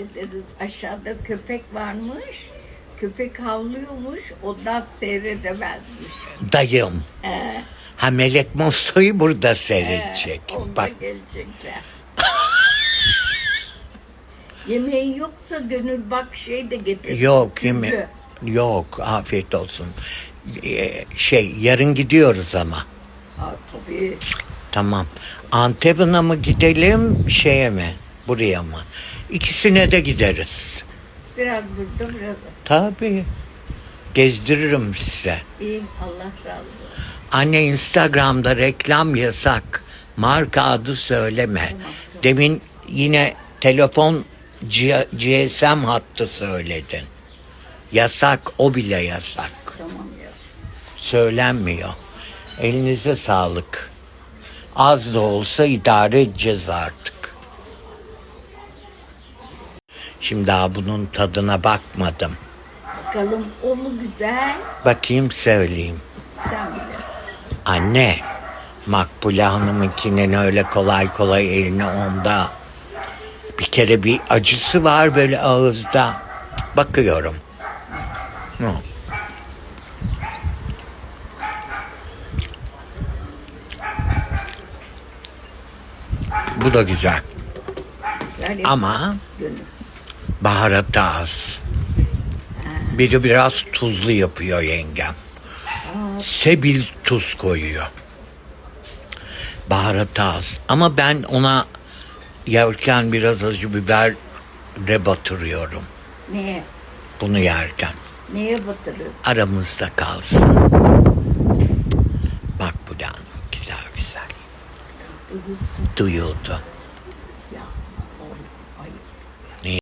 ederiz. Aşağıda köpek varmış. Köpek havlıyormuş. Ondan seyredemezmiş. Dayım. Ee, Ha Melek Mosto'yu burada seyredecek. onda Bak gelecekler. Yemeği yoksa gönül bak şey de getir. yok yeme yok afiyet olsun. Ee, şey yarın gidiyoruz ama. Ha, tabii. Tamam. Antep'ine mı gidelim şeye mi? Buraya mı? İkisine de gideriz. Biraz burada biraz. Tabii. Gezdiririm size. İyi Allah razı olsun. Anne Instagram'da reklam yasak. Marka adı söyleme. Demin yine telefon G- GSM hattı söyledin. Yasak, o bile yasak. Tamam ya. Söylenmiyor. Elinize sağlık. Az da olsa idare edeceğiz artık. Şimdi daha bunun tadına bakmadım. Bakalım o mu güzel? Bakayım söyleyeyim. Sen bilirsin. Anne, Makbule Hanım'ınkinin öyle kolay kolay eline onda. Bir kere bir acısı var böyle ağızda. Bakıyorum. Hı. Bu da güzel. Yap- Ama Gönül. Baharatı az. Biri biraz tuzlu yapıyor yengem. Sebil tuz koyuyor. Baharatı az. Ama ben ona yerken biraz acı biber de batırıyorum. Neye? Bunu yerken. Neye batırıyorsun? Aramızda kalsın. Bak bu da güzel güzel. Duyuldu.